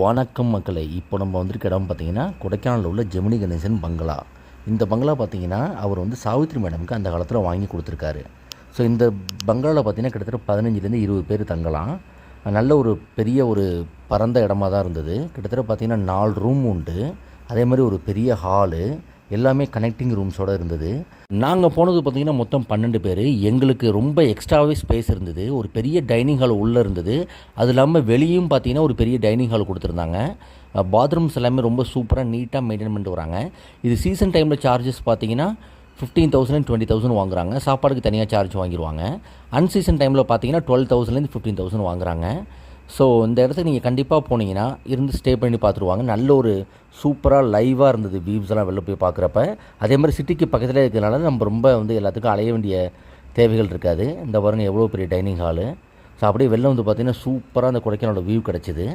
வணக்கம் மக்களை இப்போ நம்ம வந்திருக்க இடம் பார்த்தீங்கன்னா கொடைக்கானலில் உள்ள ஜெமினி கணேசன் பங்களா. இந்த பங்களா பார்த்தீங்கன்னா அவர் வந்து சாவித்ரி மேடமுக்கு அந்த காலத்தில் வாங்கி கொடுத்துருக்காரு. ஸோ இந்த பங்களாவில் பார்த்தீங்கன்னா கிட்டத்தட்ட பதினஞ்சுலேருந்து இருபது பேர் தங்கலாம். நல்ல ஒரு பெரிய ஒரு பரந்த இடமா தான் இருந்தது. கிட்டத்தட்ட பார்த்திங்கன்னா நாலு ரூம் உண்டு. அதே மாதிரி ஒரு பெரிய ஹாலு. எல்லாமே கனெக்டிங் ரூம்ஸோடு இருந்தது. நாங்கள் போனது பார்த்திங்கன்னா மொத்தம் பன்னெண்டு பேர். எங்களுக்கு ரொம்ப எக்ஸ்ட்ராவே ஸ்பேஸ் இருந்தது. ஒரு பெரிய டைனிங் ஹால் உள்ளே இருந்தது. அது இல்லாமல் வெளியும் பார்த்தீங்கன்னா ஒரு பெரிய டைனிங் ஹால் கொடுத்துருந்தாங்க. பாத்ரூம்ஸ் எல்லாமே ரொம்ப சூப்பராக நீட்டாக மெயின்டைன் பண்ணிட்டு வராங்க. இது சீசன் டைமில் சார்ஜஸ் பார்த்தீங்கன்னா ஃபிஃப்டீன் தௌசண்ட் டுவெண்ட்டி தௌசண்ட் வாங்குறாங்க. சாப்பாடுக்கு தனியாக சார்ஜ் வாங்கிடுவாங்க அன்சீசன் டைமில் பார்த்தீங்கன்னா டுவெல் தௌசண்ட்லேருந்து ஃபிஃப்டீன் தௌசண்ட் வாங்குறாங்க. ஸோ இந்த இடத்துக்கு நீங்கள் கண்டிப்பாக போனீங்கன்னா இருந்து ஸ்டே பண்ணி பார்த்துருவாங்க. நல்ல ஒரு சூப்பராக லைவாக இருந்தது வியூஸ்லாம் எல்லாம் வெளில போய் பார்க்குறப்ப. அதே மாதிரி சிட்டிக்கு பக்கத்தில் இருக்கிறனால நம்ம ரொம்ப வந்து எல்லாத்துக்கும் அலைய வேண்டிய தேவைகள் இருக்காது. இந்த பாருங்கள் எவ்வளோ பெரிய டைனிங் ஹாலு ஸோ அப்படியே வெளில வந்து பார்த்திங்கன்னா சூப்பராக அந்த கொடைக்கானோட வியூ கிடச்சிது.